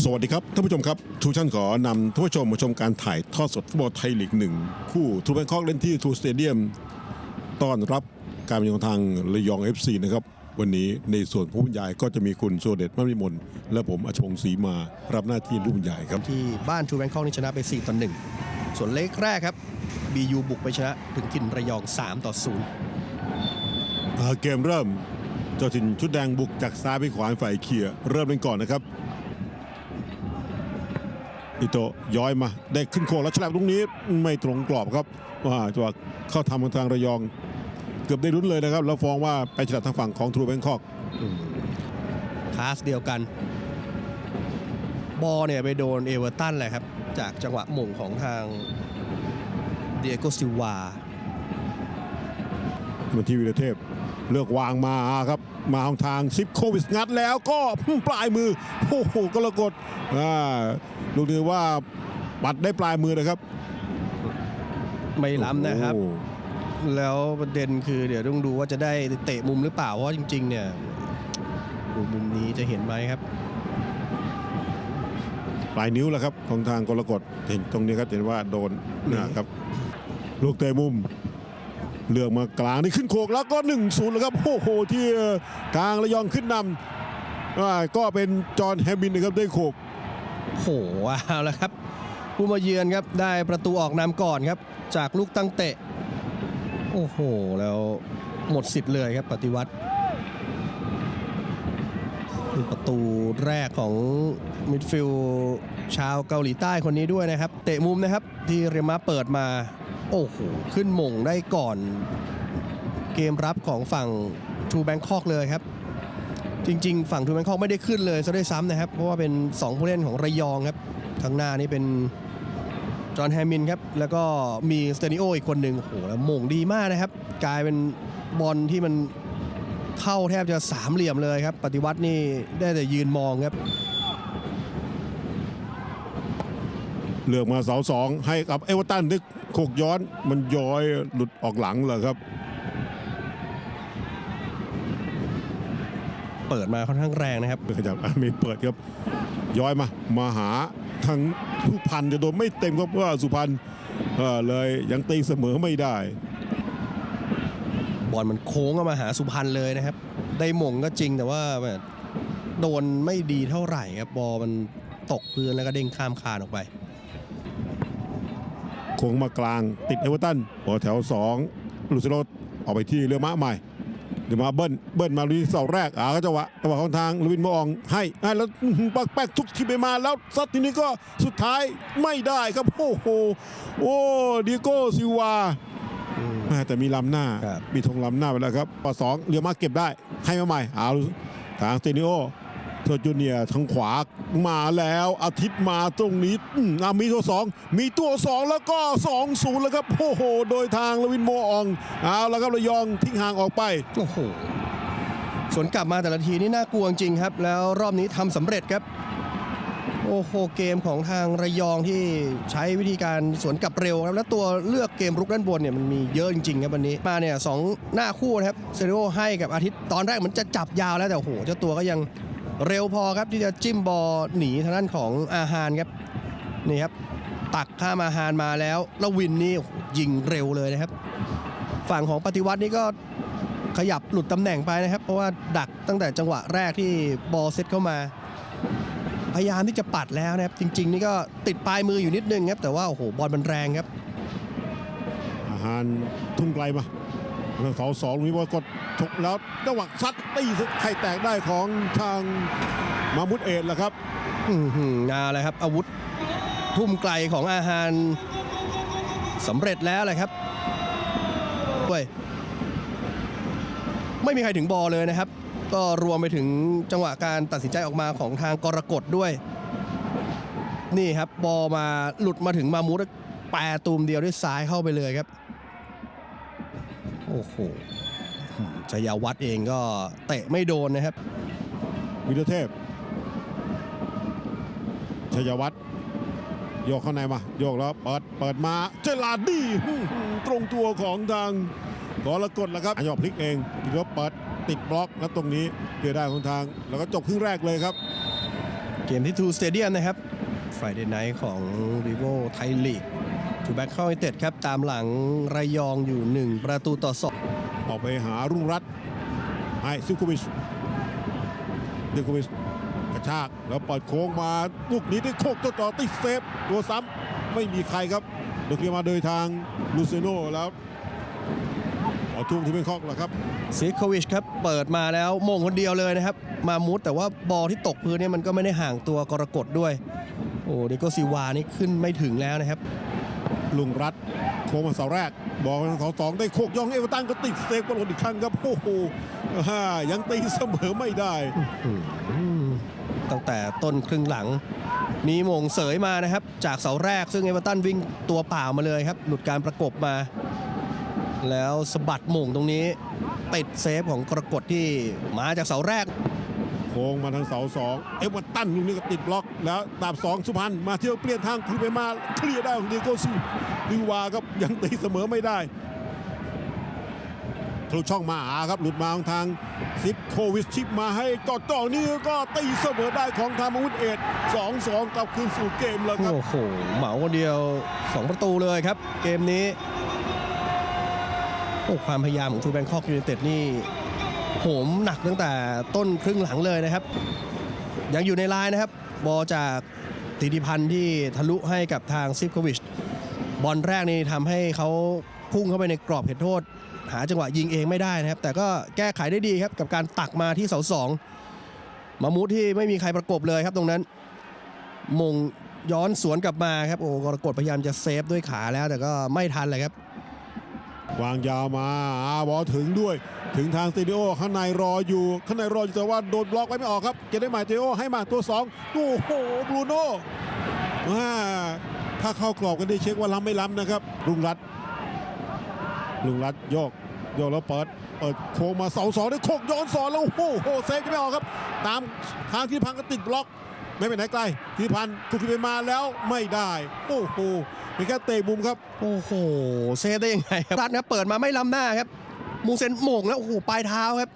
สวัสดีครับท่านผู้ชมครับทุกท่านขอนำท่านผู้ชมมาชมการถ่ายทอดสดฟุตบอลไทยลีกหนึ่งคู่ทูแบงคอกเล่นที่ทูสเตเดียมต้อนรับการมาเยือนของทางระยอง FC นะครับวันนี้ในส่วนผู้บรรยายก็จะมีคุณโซเดตมัมมิมลและผมอชงศรีมารับหน้าที่ผู้บรรยายครับที่บ้านทูแบงคอกนี่ชนะไป 4 ต่อ 1 ส่วนเลขแรกครับ BU บุกไปชนะถึงถิ่นระยอง 3 ต่ออ่าเกมเริ่ม เจ้าถิ่นชุดแดงบุกจากซ้ายไปขวาฝ่ายเขียเริ่มเล่นก่อนนะครับ อิโตะย้อยมาได้ขึ้นโค้งแล้วฉลับตรงนี้ไม่ตรงกรอบครับว่าจังหวะเข้าทำทางระยอง เกือบได้ลุ้นเลยนะครับ แล้วฟ้องว่าไปฉลับทางฝั่งของทรูแบงคอก0คลาสเดียวกัน บอลเนี่ยไปโดนเอเวอร์ตันแหละครับ จากจังหวะหม่งของทางเดียโกซิลวามันที่วิรเทพเลือกวางมาครับ มาทางทางซิปโควิสงัดแล้วก็ปลายมือโอ้โหกรกฎอ่าลูกนี้ว่าปัดได้ปลายมือนะครับ ไม่ล้ำนะครับโอ้โหแล้วประเด็นคือเดี๋ยวต้องดูว่าจะได้เตะมุมหรือเปล่าเพราะว่าจริง ๆ เนี่ยดูมุมนี้จะเห็นไหมครับปลายนิ้วแหละครับของทางกรกฎเห็นตรงนี้ครับเห็นว่าโดนนะครับ ลูกเตะมุม เลือกมากลางนี่ขึ้นโคกแล้วก็1นศูนย์แล้วครับโอ้โหที่ทางระยองขึ้นนำก็เป็นจอห์นแฮมมินนะครับได้โคกโอ้โหเอาแล้วครับ ผู้มาเยือนครับได้ประตูออกนำก่อนครับ จากลูกตั้งเตะ โอ้โห แล้วหมดสิทธิ์เลยครับปฏิวัติประตูแรกของมิดฟิลด์ชาวเกาหลีใต้คนนี้ด้วยนะครับ เตะมุมนะครับที่เรยมาเปิดมา โอ้โห ขึ้นมงได้ก่อน เกมรับของฝั่งทูแบงคอกเลยครับ จริง ๆ ฝั่งทูแบงคอกไม่ได้ขึ้นเลยซะด้วยซ้ำนะครับ เพราะว่าเป็น 2 ผู้เล่นของระยองครับทางหน้านี่เป็นจอห์นแฮมินครับ แล้วก็มีสเตนิโออีกคนหนึ่งโอ้โหแล้วมงดีมากนะครับ กลายเป็นบอลที่มันเข้าแทบจะสามเหลี่ยมเลยครับ ปฏิวัตินี่ได้แต่ยืนมองครับ เลือกมาเสาสองให้กับเอเวอร์ตันได้โคกย้อนมันย้อยหลุดออกหลังเลยครับ เปิดมาค่อนข้างแรงนะครับขยับอะไม่เปิดครับ ย้อยมา มาหาทางผู้พันจะโดนไม่เต็มครับเพราะว่าสุพรรณเออเลยยังตีเสมอไม่ได้ บอลมันโค้งเข้ามาหาสุพรรณเลยนะครับ ได้หม่งก็จริงแต่ว่าแหม่โดนไม่ดีเท่าไหร่ครับบอลมันตกพื้นแล้วก็เด้งข้ามคานออกไปโค้งมากลางติดเอเวอร์ตันพอแถวสองลูซิโรสออกไปที่เรือม้าใหม่เรือม้าเบิ้ลเบิ้ลมาลุยเสาแรกอ่าก็จังหวะจังหวะของทางลวินโมอองให้ให้แล้วอื้อหือปักแป๊กทุกทีไปมาแล้วซัดทีนี้ก็สุดท้ายไม่ได้ครับโอ้โหโอ้ดิโก้ซิลวาแม่แต่มีลำหน้าครับมีธงลำหน้าไปแล้วครับปสองเรียวมาเก็บได้ให้มาใหม่เอาทางเซนิโอ เทอจูเนียทางขวามาแล้วอาทิตย์มาตรงนี้อืมอะมีตัวสองมีตัวสองแล้วก็สองศูนย์แล้วครับโอ้โห โดยทางลวินโมอองเอาแล้วครับระยองทิ้งห่างออกไปโอ้โหสวนกลับมาแต่ละทีนี่น่ากลัวจริงครับ แล้วรอบนี้ทำสำเร็จครับ โอ้โหเกมของทางระยองที่ใช้วิธีการสวนกลับเร็วครับ แล้วตัวเลือกเกมรุกด้านบนเนี่ยมันมีเยอะจริงๆครับวันนี้มาเนี่ยสองหน้าคู่นะครับเซเรโอให้กับอาทิตย์ตอนแรกเหมันจะจับยาวแล้วแต่โอ้โหเจ้าตัวก็ยัง เร็วพอครับที่จะจิ้มบอลหนีทางด้านของอาหารครับนี่ครับ ตักข้ามอาหารมาแล้วแล้ววินนี่ยิงเร็วเลยนะครับ ฝั่งของปฏิวัตินี่ก็ขยับหลุดตำแหน่งไปนะครับ เพราะว่าดักตั้งแต่จังหวะแรกที่บอลเซตเข้ามา พยายามที่จะปัดแล้วนะครับ จริง ๆ นี่ก็ติดปลายมืออยู่นิดนึงครับแต่ว่าโอ้โหบอลมันแรงครับอาหารทุ่งไกลมา เสาสองนี้ว่ากดถกแล้วจังหวะซัดตีไข่แตกได้ของทางมามุดเอ็ดแหละครับอือหือเอาลยครับ อาวุธทุ่มไกลของอาหารสำเร็จแล้วเลยครับด้วยไม่มีใครถึงบอลเลยนะครับ ก็รวมไปถึงจังหวะการตัดสินใจออกมาของทางกรกฎด้วย นี่ครับบอลมาหลุดมาถึงมามุดแปรตูมเดียวด้วยซ้ายเข้าไปเลยครับ โอ้โหชยาวัฒน์เองก็เตะไม่โดนนะครับ วิรเทพชัยวัฒน์โยกเข้าในมา โยกแล้วเปิดเปิดมาเจลาดดีอื้อหือตรงตัวของทางกรกฎแล้วครับยอพลิกเองทีนี้เปิดติดบล็อกแล้วตรงนี้เพื่อได้ของทาง แล้วก็จบครึ่งแรกเลยครับ เกมที่ทูสเตเดียมนะครับ Friday Night ของ r i v o ไทยลีก ทูแบ็คเข้าเต็ดครับตามหลังระยองอยู่ 1 ประตูต่อ 2 ออกไปหารุ่งรัตน์ให้ซิโควิชซิโควิชกระชากแล้วเปิดโค้งมาลูกนี้ได้โคกตัวต่อติดเซฟตัวซ้ำไม่มีใครครับโดนเคลียร์มาโดยทางลูเซโนแล้วเอาทุ่งที่เป็นคอกแล้วครับซิโควิชครับเปิดมาแล้วโมงคนเดียวเลยนะครับ มามุดแต่ว่าบอลที่ตกพื้นเนี่ยมันก็ไม่ได้ห่างตัวกรกฎด้วย โอ้เดโกซิวานี่ขึ้นไม่ถึงแล้วนะครับ ลุงรัตโค้งมาเสาแรก บอกทางเสาสองได้โคกย่องเอเวอร์ตันก็ติดเซฟก็หล่นอีกครั้งครับโอ้โหยังตีเสมอไม่ได้ ตั้งแต่ต้นครึ่งหลัง มีมงเสยมานะครับ จากเสาแรกซึ่งเอเวอร์ตันวิ่งตัวเปล่ามาเลยครับ หลุดการประกบมา แล้วสะบัดมงตรงนี้ติดเซฟของกรกฎที่มาจากเสาแรก โค้งมาทางเสาสองเอเวอร์ตันลูกนี้ก็ติดบล็อก แล้วตามสองสุพรรณมาเที่ยวเปลี่ยนทางคือไปมาเคลียร์ได้ของเดโกซิลิวาครับยังตีเสมอไม่ได้ทะลุช่องมาหาครับหลุดมาของทางซิปโควิชชิปมาให้กอดจ่อนี่ก็ตีเสมอได้ของทางมาวุธเอ็ดสองสองกลับคืนสู่เกมแล้วครับโอ้โหเหมาคนเดียว 2 ประตูเลยครับ เกมนี้โอ้ความพยายามของทูแบงคอกยูไนเต็ดนี่ โหมหนักตั้งแต่ต้นครึ่งหลังเลยนะครับ ยังอยู่ในลน์นะครับ บอลจากติติพันธ์ที่ทะลุให้กับทางซิฟโควิชบอลแรกนี่ทำให้เขาพุ่งเข้าไปในกรอบเขตโทษ หาจังหวะยิงเองไม่ได้นะครับ แต่ก็แก้ไขได้ดีครับกับการตักมาที่เสาสองมามุดที่ไม่มีใครประกบเลยครับตรงนั้น มงย้อนสวนกลับมาครับโอ้กรกฎพยายามจะเซฟด้วยขาแล้วแต่ก็ไม่ทันเลยครับ วางยาวมาอาบอถึงด้วย ถึงทางสเตดิโอข้างในรออยู่ ข้างในรออยู่แต่ว่าโดนบล็อกไว้ไม่ออกครับ เกมได้หมายเตโอให้มาตัวสองโอ้โหบรูโน่อ่าถ้าเข้ากรอบกันได้เช็คว่าล้ำไม่ล้ำนะครับลุงรัตลุงรัตโยกโยกแล้วเปิดเปิดโค้งมาเสาสองได้โคกย้อนสอนแล้วโอ้โหเซฟไม่ออกครับ ตามทางที่พังก็ติดบล็อก ไม่ไปไหนไกลที่พันกุกไปมาแล้วไม่ได้โอ้โหเป็นแค่เตะมุมครับโอ้โหเซฟได้ยังไงครับรัดนะเปิดมาไม่ล้ำหน้าครับมูเซนโหม่งแล้วโอ้โหปลายเท้าครับ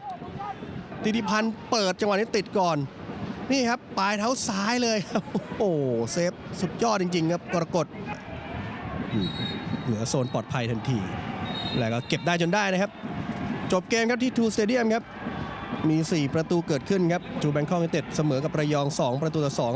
ติติพันธ์เปิดจังหวะนี้ติดก่อน นี่ครับปลายเท้าซ้ายเลยครับโอ้โหเซฟสุดยอดจริง ๆ ครับกรกฎอืมเหนือโซนปลอดภัยทันที แล้วก็เก็บได้จนได้นะครับ จบเกมครับที่ทูสเตเดียมครับ มี 4 ประตูเกิดขึ้นครับจูแบงคอกยูเต็ดเสมอกับระยอง 2 ประตูต่อ2